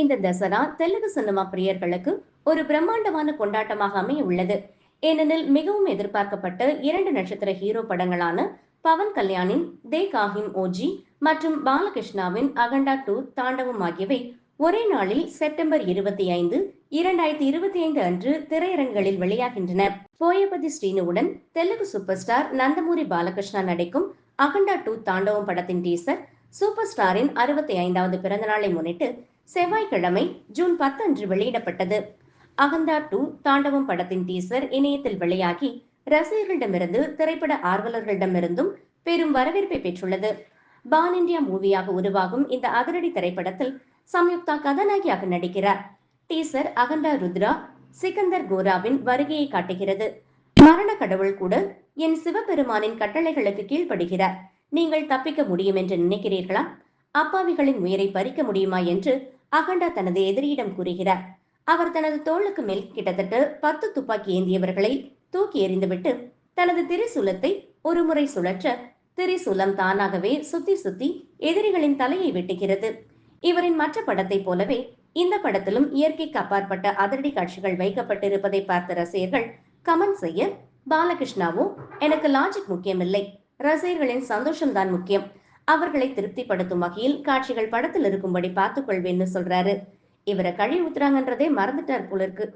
இந்த தசரா தெலுங்கு சினிமா பிரியர்களுக்கு ஒரு பிரம்மாண்டமான கொண்டாட்டமாக அமைய உள்ளது ஏனெனில் மிகவும் எதிர்பார்க்கப்பட்ட இரண்டு நட்சத்திர ஹீரோ படங்களான பவன் கல்யாணின் தே காஹிம் ஓஜி மற்றும் பாலகிருஷ்ணாவின் அகண்டா டூ தாண்டவம் ஆகியவை ஒரே நாளில் செப்டம்பர் இருபத்தி ஐந்து இரண்டாயிரத்தி இருபத்தி ஐந்து அன்று திரையரங்குகளில் வெளியாகின்றன. போயபதி ஸ்ரீனுவுடன் தெலுங்கு சூப்பர் ஸ்டார் நந்தமூரி பாலகிருஷ்ணா நடிக்கும் அகண்டா டூ தாண்டவம் படத்தின் டீசர் சூப்பர் ஸ்டாரின் அறுபத்தி ஐந்தாவது பிறந்தநாளை முன்னிட்டு செவ்வாய்க்கிழமை ஜூன் பத்து அன்று வெளியிடப்பட்டது. அகந்தா டூ தாண்டவம் படத்தின் டீசர் இணையத்தில் வெளியாகி ரசிகர்களிடமிருந்து திரைப்பட ஆர்வலர்களிடமிருந்தும் பெரும் வரவேற்பை பெற்றுள்ளது. பான் இந்தியா மூவியாக உருவாகும் இந்த அதிரடி திரைப்படத்தில் சம்யுக்தா கதாநாயகியாக நடிக்கிறார். டீசர் அகண்டா ருத்ரா சிக்கந்தர் கோராவின் வருகையை காட்டுகிறது. மரண கடவுள் கூட என் சிவபெருமானின் கட்டளைகளுக்கு கீழ்ப்படுகிறார். நீங்கள் தப்பிக்க முடியும் என்று நினைக்கிறீர்களா? அப்பாவிகளின் உயிரை பறிக்க முடியுமா என்று அகண்டா தனது எதிரியிடம் கூறுகிறார். அவர் தனது தோளுக்கு மேல் கிட்டத்தட்ட பத்து துப்பாக்கி ஏந்தியவர்களை தூக்கி எறிந்துவிட்டு தனது திரிசூலத்தை ஒரு முறை சுழற்ற திரிசூலம் தானாகவே சுத்தி சுத்தி எதிரிகளின் தலையை வெட்டுகிறது. இவரின் மற்ற படத்தைப் போலவே இந்த படத்திலும் இயற்கைக்கு அப்பாற்பட்ட அதிரடி காட்சிகள் வைக்கப்பட்டிருப்பதை பார்த்த ரசிகர்கள் கமெண்ட் செய்ய பாலகிருஷ்ணாவோ எனக்கு லாஜிக் முக்கியமில்லை. ரசிகர்களின் சந்தோஷம்தான் முக்கியம். அவர்களை திருப்திப்படுத்தும் வகையில் காட்சிகள் படத்தில் இருக்கும்படி பார்த்துக் கொள்வேன்னு சொல்றாரு. இவரை கழிவு ஊத்துறாங்கன்றதே மறந்துட்டார் போல இருக்கு.